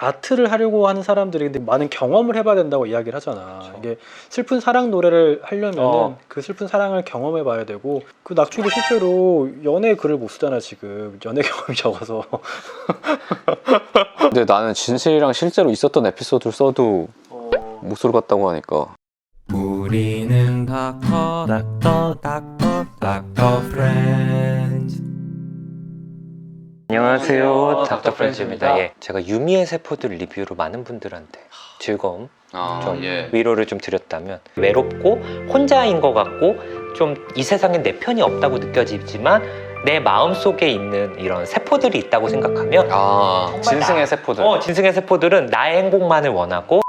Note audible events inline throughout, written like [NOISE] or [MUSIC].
아트를 하려고 하는 사람들이 근데 많은 경험을 해봐야 된다고 이야기를 하잖아. 그쵸. 이게 슬픈 사랑 노래를 하려면은 어. 그 슬픈 사랑을 경험해봐야 되고 그 낙준이도 실제로 연애 글을 못 쓰잖아 지금 연애 경험이 [LAUGHS] 적어서. [LAUGHS] 근데 나는 진실이랑 실제로 있었던 에피소드를 써도 목소리 같다고 하니까 우리는 닥터 닥터 닥터 닥터 프렌즈 안녕하세요 닥터 프렌즈입니다. 예, 제가 유미의 세포들 리뷰로 많은 분들한테 즐거움 아, 좀 예. 위로를 좀 드렸다면 외롭고 혼자인 것 같고 좀 이 세상에 내 편이 없다고 느껴지지만 내 마음 속에 있는 이런 세포들이 있다고 생각하면 아 정말 진승의 나- 세포들 어, 진승의 세포들은 나의 행복만을 원하고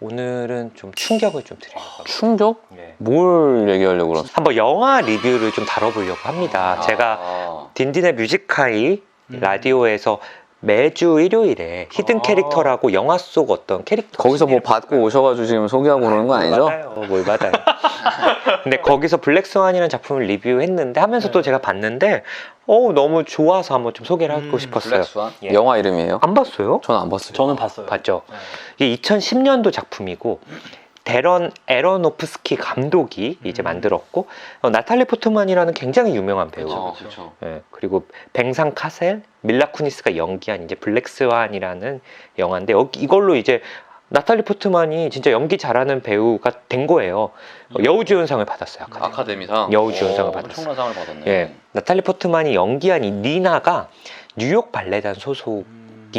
오늘은 좀 충격을 좀 드리려고 합니다. 충격? 예. 뭘 얘기하려고 그러나 한번 영화 리뷰를 좀 다뤄보려고 합니다. 제가 아, 딘딘의 뮤직하이 음. 라디오에서 매주 일요일에 히든 아. 캐릭터라고 영화 속 어떤 캐릭터 거기서 뭐 받고 오셔가지고 지금 소개하고 그러는 거 아니죠? 맞아요. 뭘 받아요. [LAUGHS] 근데 거기서 블랙스완이라는 작품을 리뷰했는데 하면서 또 네. 제가 봤는데 어 너무 좋아서 한번 좀 소개를 하고 음, 싶었어요. 블랙스완? 예. 영화 이름이에요? 안 봤어요? 저는 안 봤어요 저는 봤어요. 봤죠. 네. 이게 2010년도 작품이고 데런 에러노프스키 감독이 이제 음. 만들었고 어, 나탈리 포트만이라는 굉장히 유명한 배우. 어, 그쵸. 그쵸. 예, 그리고 뱅상 카셀, 밀라 쿠니스가 연기한 이제 블랙스완이라는 영화인데 여기 이걸로 이제 나탈리 포트만이 진짜 연기 잘하는 배우가 된 거예요. 어, 여우주연상을 받았어요. 아까. 아카데미상? 여우주연상을 오, 받았어요. 엄청난 상을 받았네 예, 나탈리 포트만이 연기한 이 니나가 뉴욕 발레단 소속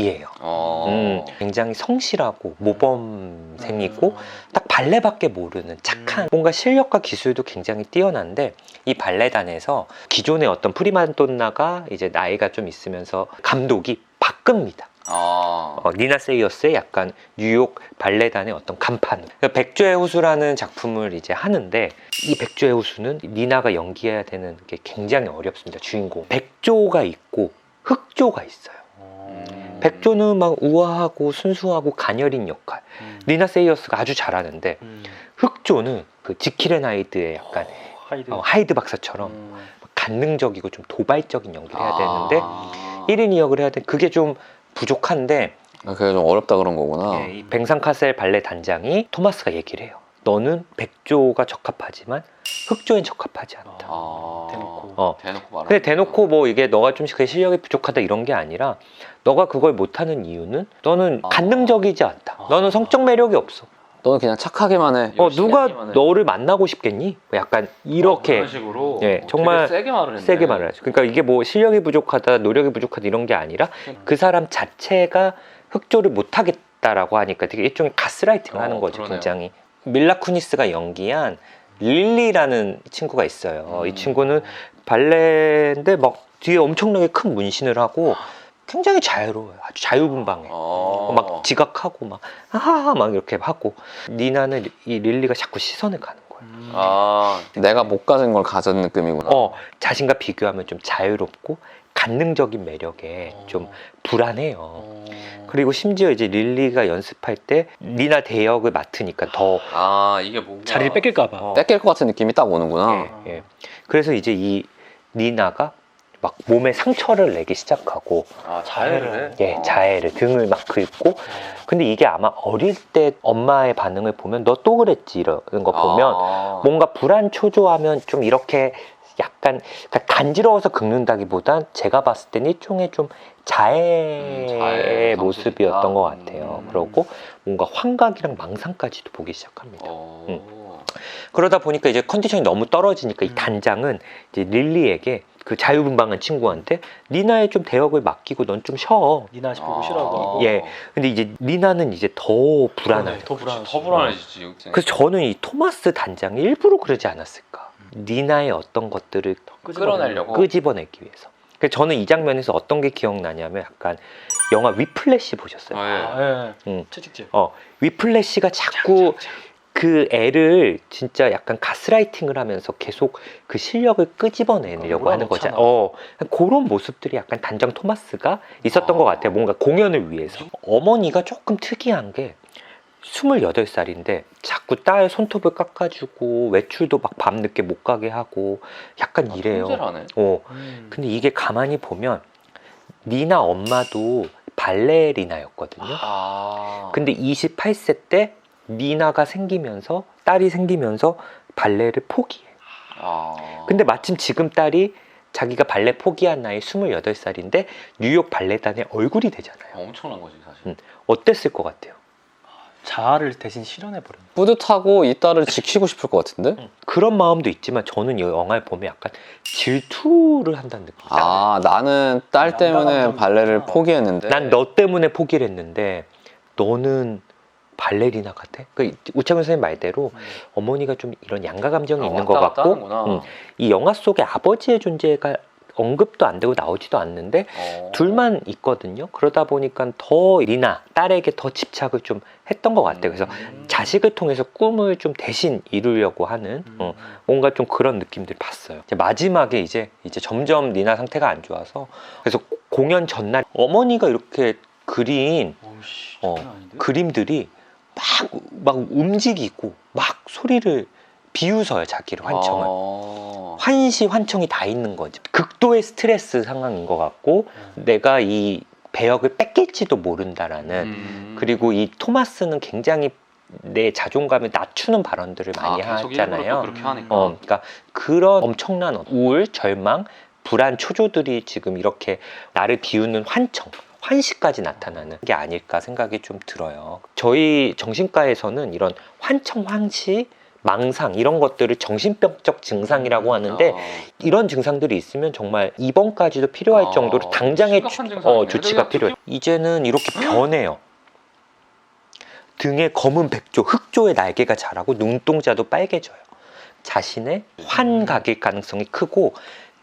음. 어... 음, 굉장히 성실하고 모범생이고 딱 발레밖에 모르는 착한 뭔가 실력과 기술도 굉장히 뛰어난데 이 발레단에서 기존의 어떤 프리만돈나가 이제 나이가 좀 있으면서 감독이 바꿉니다. 아... 어, 니나 세이어스의 약간 뉴욕 발레단의 어떤 간판. 그러니까 백조의 호수라는 작품을 이제 하는데 이 백조의 호수는 니나가 연기해야 되는 게 굉장히 어렵습니다. 주인공. 백조가 있고 흑조가 있어요. 음. 백조는 막 우아하고 순수하고 가녀린 역할. 음. 니나 세이어스가 아주 잘하는데 음. 흑조는 그 지킬앤 하이드의 약간 하이드. 어, 하이드 박사처럼 음. 간능적이고 좀 도발적인 연기를 해야 되는데 아... 1인 2역을 해야 돼. 그게 좀 부족한데 아, 그게 좀 어렵다 그런 거구나 예, 이 뱅상카셀 발레 단장이 토마스가 얘기를 해요. 너는 백조가 적합하지만 흑조엔 적합하지 않다. 어. 아... 대놓고. 어. 대놓고 말하 근데 대놓고 뭐 이게 너가 좀 그 실력이 부족하다 이런 게 아니라 너가 그걸 못하는 이유는 너는 아. 간능적이지 않다. 아. 너는 성적 매력이 없어. 너는 그냥 착하게만 해 어 누가. 너를 만나고 싶겠니? 뭐 약간 이렇게 그런 식으로 예, 어, 정말 세게 말을 했네 세게 말을 하죠. 그러니까 이게 뭐 실력이 부족하다, 노력이 부족하다 이런 게 아니라 그 사람 자체가 흑조를 못 하겠다라고 하니까 되게 일종의 가스라이팅을 어, 하는 거죠, 그러네요. 굉장히. 밀라 쿠니스가 연기한 릴리라는 친구가 있어요. 음. 이 친구는 발레인데 막 뒤에 엄청나게 큰 문신을 하고 굉장히 자유로워요. 아주 자유분방해. 어... 막 지각하고 막 하하 막 이렇게 하고 니나는 이 릴리가 자꾸 시선을 가는. 아 내가 못 가진 걸 가진 느낌이구나 어, 자신과 비교하면 좀 자유롭고 간능적인 매력에 어. 좀 불안해요. 어. 그리고 심지어 이제 릴리가 연습할 때 니나 대역을 맡으니까 더 아 이게 뭔가 자리를 뺏길까봐. 어. 뺏길 것 같은 느낌이 딱 오는구나 예, 예. 그래서 이제 이 니나가 막 몸에 상처를 내기 시작하고 아 자해를 해? 예, 자해를 등을 막 긁고 근데 이게 아마 어릴 때 엄마의 반응을 보면 너 또 그랬지 이러는 거 보면 아. 뭔가 불안 초조하면 좀 이렇게 약간 그러니까 간지러워서 긁는다기보단 제가 봤을 때는 일종의 좀 자해의 음, 자해 모습이었던. 것 같아요. 음. 그러고 뭔가 환각이랑 망상까지도 보기 시작합니다. 어. 그러다 보니까 이제 컨디션이 너무 떨어지니까 이 음. 단장은 이제 릴리에게 그 자유분방한 친구한테 니나의 좀 대역을 맡기고 넌 좀 쉬어. 니나 씨 보고 아. 싫어하고. 예. 근데 이제 니나는 이제 더 불안하죠. 더 불안하지. 더 불안해지지 그래서 저는 이 토마스 단장이 일부러 그러지 않았을까. 음. 니나의 어떤 것들을 끌어내려고. 끄집어내기 위해서. 그래서 저는 이 장면에서 어떤 게 기억나냐면 약간 영화 위플래시 보셨어요? 아, 예. 아, 예. 응. 채찍질. 위플래시가 자꾸 그 애를 진짜 약간 가스라이팅을 하면서 계속 그 실력을 끄집어내려고 어, 하는 거잖아. 어, 그런 모습들이 약간 단장 토마스가 있었던 아. 것 같아요. 뭔가 공연을 위해서. 어머니가 조금 특이한 게 28살인데 자꾸 딸 손톱을 깎아주고 외출도 막 밤늦게 못 가게 하고 약간 이래요. 통제를 하네. 어, 음. 근데 이게 가만히 보면 니나 엄마도 발레리나였거든요. 아. 근데 28세 때 니나가 생기면서 딸이 생기면서 발레를 포기해. 아. 근데 마침 지금 딸이 자기가 발레 포기한 나이 28살인데 뉴욕 발레단의 얼굴이 되잖아요. 엄청난 거지 사실. 음. 어땠을 것 같아요? 자아를 대신 실현해 버린. 뿌듯하고 이 딸을 지키고 싶을 것 같은데? 그런 마음도 있지만 저는 이 영화를 보면 약간 질투를 한다는 느낌. 아 나는 딸 때문에 양가 발레를. 포기했는데. 난 너 때문에 포기를 했는데 너는 발레리나 같아? 그 우창훈 선생님 말대로 어머니가 좀 이런 양가 감정이 아, 있는 것 같고. 음, 이 영화 속에 아버지의 존재가 언급도 안 되고 나오지도 않는데 어. 둘만 있거든요. 그러다 보니까 더 리나 딸에게 더 집착을 좀 했던 것 같아요. 그래서 음. 자식을 통해서 꿈을 좀 대신 이루려고 하는 어, 뭔가 좀 그런 느낌들 봤어요. 이제 마지막에 이제 이제 점점 리나 상태가 안 좋아서 그래서 공연 전날 어머니가 이렇게 그린 오씨, 어? 그림들이 막, 막 움직이고 막 소리를 비웃어요 자기를 환청을 어. 환시 환청이 다 있는 거지 극도의 스트레스 상황인 것 같고 내가 이 배역을 뺏길지도 모른다라는 음. 그리고 이 토마스는 굉장히 내 자존감을 낮추는 발언들을 많이 아, 하잖아요. 어, 그러니까 그런 엄청난 우울, 절망, 불안 초조들이 지금 이렇게 나를 비우는 환청, 환시까지 나타나는 게 아닐까 생각이 좀 들어요. 저희 정신과에서는 이런 환청, 환시, 망상 이런 것들을 정신병적 증상이라고 하는데 아. 이런 증상들이 있으면 정말 입원까지도 필요할 아, 정도로 당장의 증상이네. 어, 조치가 근데 필요해. 이제는 이렇게 변해요. 등에 검은 백조, 흑조의 날개가 자라고 눈동자도 빨개져요. 자신의 환각일 가능성이 크고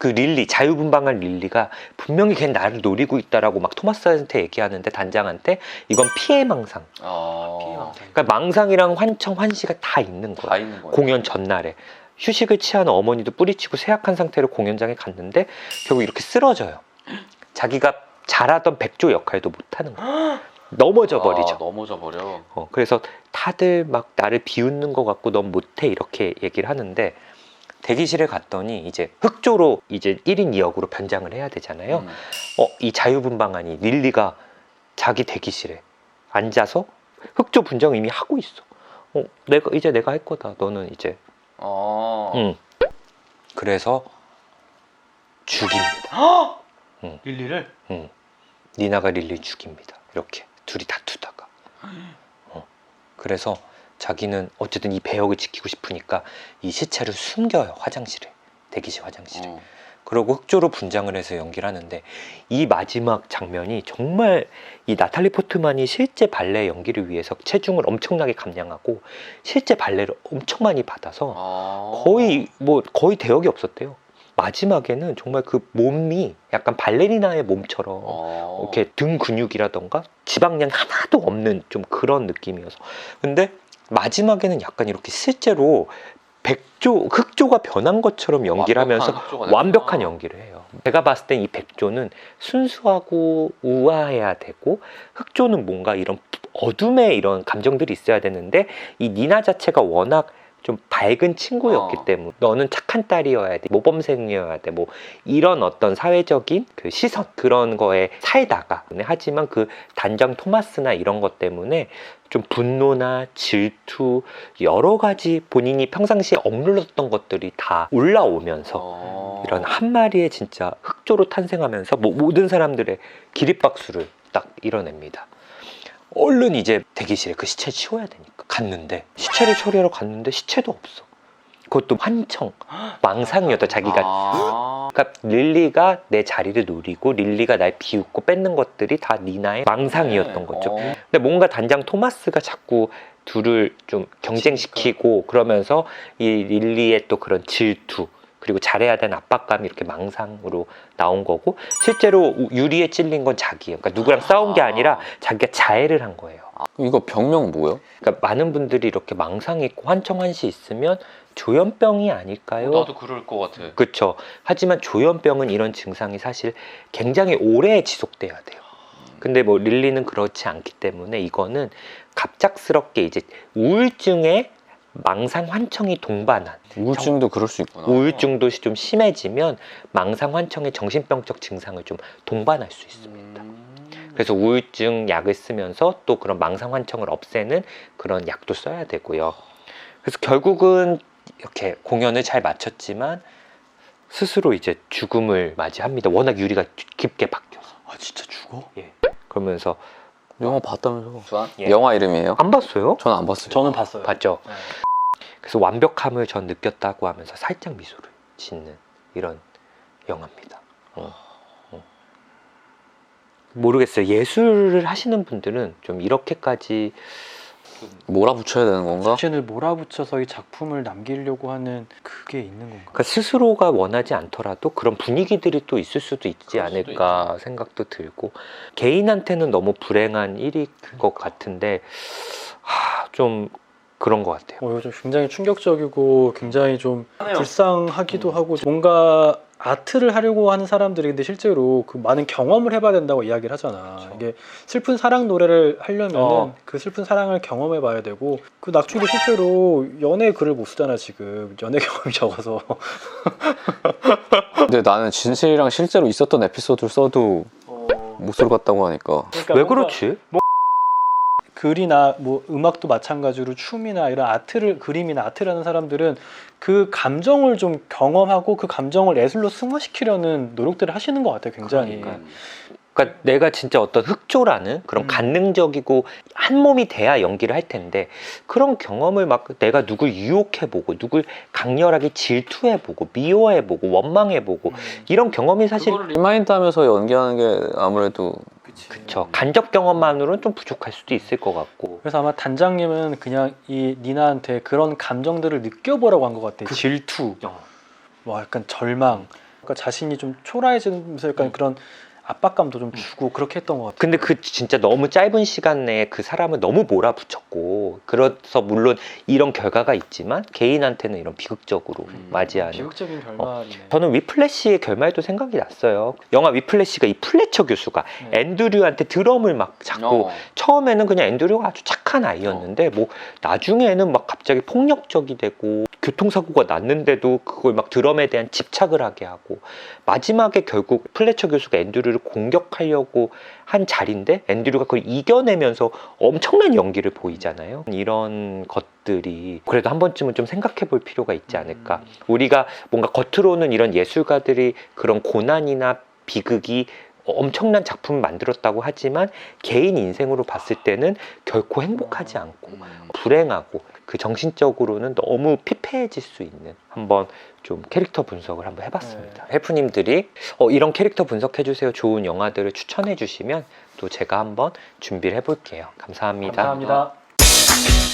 그 릴리, 자유분방한 릴리가 분명히 걔 나를 노리고 있다라고 막 토마스한테 얘기하는데 단장한테 이건 피해 망상. 어. 그러니까 망상이랑 환청, 환시가 다 있는 거예요. 다 있는 거야. 공연 전날에 휴식을 취하는 어머니도 뿌리치고 쇠약한 상태로 공연장에 갔는데 결국 이렇게 쓰러져요. 자기가 잘하던 백조 역할도 못하는 거예요. [GASPS] 넘어져 버리죠. 아, 넘어져 버려. 어, 그래서 다들 막 나를 비웃는 것 같고 넌 못해 이렇게 얘기를 하는데 대기실에 갔더니 이제 흑조로 이제 1인 2역으로 변장을 해야 되잖아요. 음. 어, 이 자유분방하니 릴리가 자기 대기실에 앉아서 흑조 분장 이미 하고 있어. 어, 내가 이제 내가 할 거다. 너는 이제 어. 응. 그래서 죽입니다. 릴리를 응. 니나가 릴리 죽입니다. 이렇게 둘이 다투다가. 어. 그래서 자기는 어쨌든 이 배역을 지키고 싶으니까 이 시체를 숨겨요 화장실에 대기실 화장실에. 어. 그러고 흑조로 분장을 해서 연기를 하는데 이 마지막 장면이 정말 이 나탈리 포트만이 실제 발레 연기를 위해서 체중을 엄청나게 감량하고 실제 발레를 엄청 많이 받아서 아. 거의 뭐 거의 대역이 없었대요. 마지막에는 정말 그 몸이 약간 발레리나의 몸처럼 어. 이렇게 등 근육이라던가 지방량 하나도 없는 좀 그런 느낌이어서 근데 마지막에는 약간 이렇게 실제로 백조 흑조가 변한 것처럼 연기를 하면서 완벽한 연기를 해요. 제가 봤을 땐 이 백조는 순수하고 우아해야 되고 흑조는 뭔가 이런 어둠의 이런 감정들이 있어야 되는데 이 니나 자체가 워낙 좀 밝은 친구였기 어. 때문에 너는 착한 딸이어야 돼 모범생이어야 돼 뭐 이런 어떤 사회적인 그 시선 그런 거에 살다가 하지만 그 단장 토마스나 이런 것 때문에 좀 분노나 질투 여러 가지 본인이 평상시에 억눌렀던 것들이 다 올라오면서 어. 이런 한 마리의 진짜 흑조로 탄생하면서 뭐 모든 사람들의 기립박수를 딱 이뤄냅니다. 얼른 이제 대기실에 그 시체 치워야 되니까 갔는데 시체를 처리하러 갔는데 시체도 없어. 그것도 환청, 망상이었다 자기가. 아. 그러니까 릴리가 내 자리를 노리고 릴리가 날 비웃고 뺏는 것들이 다 니나의 망상이었던 거죠. 어. 근데 뭔가 단장 토마스가 자꾸 둘을 좀 경쟁시키고 그러면서 이 릴리의 또 그런 질투 그리고 잘해야 되는 압박감이 이렇게 망상으로 나온 거고 실제로 유리에 찔린 건 자기예요. 그러니까 누구랑 싸운 게 아니라 자기가 자해를 한 거예요. 이거 병명 뭐예요? 그러니까 많은 분들이 이렇게 망상 있고 환청환시 있으면 조현병이 아닐까요? 나도 그럴 것 같아. 그렇죠. 하지만 조현병은 이런 증상이 사실 굉장히 오래 지속돼야 돼요. 근데 뭐 릴리는 그렇지 않기 때문에 이거는 갑작스럽게 이제 우울증에 망상 환청이 동반한 우울증도 그럴 수 있구나. 우울증도 좀 심해지면 망상 환청의 정신병적 증상을 좀 동반할 수 있습니다. 음. 그래서 우울증 약을 쓰면서 또 그런 망상 환청을 없애는 그런 약도 써야 되고요. 그래서 결국은 이렇게 공연을 잘 마쳤지만 스스로 이제 죽음을 맞이합니다. 워낙 유리가 깊게 박혀서. 아 진짜 죽어? 그러면서 영화 봤다면서? 예. 영화 이름이에요? 안 봤어요? 저는 안 봤어요. 저는 봤어요. 봤죠. 네. 그래서 완벽함을 전 느꼈다고 하면서 살짝 미소를 짓는 이런 영화입니다. 어, 어. 모르겠어요. 예술을 하시는 분들은 좀 이렇게까지 몰아붙여야 되는 건가? 자신을 몰아붙여서 이 작품을 남기려고 하는 그게 있는 건가? 그러니까 스스로가 원하지 않더라도 그런 분위기들이 또 있을 수도 있지 그럴 수도 않을까 생각도 들고 개인한테는 너무 불행한 일일 것 같은데 하, 좀 그런 것 같아요. 어, 좀 굉장히 충격적이고 굉장히 좀 불쌍하기도 음. 하고 뭔가 아트를 하려고 하는 사람들이 근데 실제로 그 많은 경험을 해봐야 된다고 이야기를 하잖아. 그렇죠. 이게 슬픈 사랑 노래를 하려면은 어. 그 슬픈 사랑을 경험해봐야 되고 그 낙춘도 실제로 연애 글을 못 쓰잖아 지금 연애 [LAUGHS] 경험이 적어서. 근데 나는 진실이랑 실제로 있었던 에피소드를 써도 못쓸것 같다고 하니까 그러니까 왜 뭔가 그렇지? 글이나 뭐 음악도 마찬가지로 춤이나 이런 아트를 그림이나 아트를 하는 사람들은 그 감정을 좀 경험하고 그 감정을 예술로 승화시키려는 노력들을 하시는 것 같아요 굉장히 그러니까요. 그러니까 내가 진짜 어떤 흑조라는 그런 음. 관능적이고 한 몸이 돼야 연기를 할 텐데 그런 경험을 막 내가 누굴 유혹해보고 누굴 강렬하게 질투해보고 미워해보고 원망해보고 음. 이런 경험이 사실 리마인드 하면서 연기하는 게 아무래도 그쵸. 간접 경험만으로는 좀 부족할 수도 있을 것 같고. 그래서 아마 단장님은 그냥 이 니나한테 그런 감정들을 느껴보라고 한 것 같아. 그 질투. 뭐 약간 절망. 그러니까 자신이 좀 초라해지면서 약간 그런 압박감도 좀 주고 그렇게 했던 것 같아 근데 그 진짜 너무 짧은 시간 내에 그 사람을 너무 몰아붙였고 그래서 물론 이런 결과가 있지만 개인한테는 이런 비극적으로 음. 맞이하는 비극적인 결말이네 저는 위플래시의 결말도 생각이 났어요. 영화 위플래시가 이 플래처 교수가 네. 앤드류한테 드럼을 막 잡고 처음에는 그냥 앤드류가 아주 착한 아이였는데 뭐 나중에는 막 갑자기 폭력적이 되고 교통사고가 났는데도 그걸 막 드럼에 대한 집착을 하게 하고 마지막에 결국 플래처 교수가 앤드류 를 공격하려고 한 자리인데 앤드류가 그걸 이겨내면서 엄청난 연기를 보이잖아요. 이런 것들이 그래도 한 번쯤은 좀 생각해 볼 필요가 있지 않을까. 우리가 뭔가 겉으로는 이런 예술가들이 그런 고난이나 비극이 엄청난 작품을 만들었다고 하지만 개인 인생으로 봤을 때는 결코 행복하지 않고 불행하고 그 정신적으로는 너무 피폐해질 수 있는 한번 좀 캐릭터 분석을 한번 해봤습니다. 헬프님들이 어, 이런 캐릭터 분석해주세요 좋은 영화들을 추천해 주시면 또 제가 한번 준비를 해볼게요. 감사합니다. 감사합니다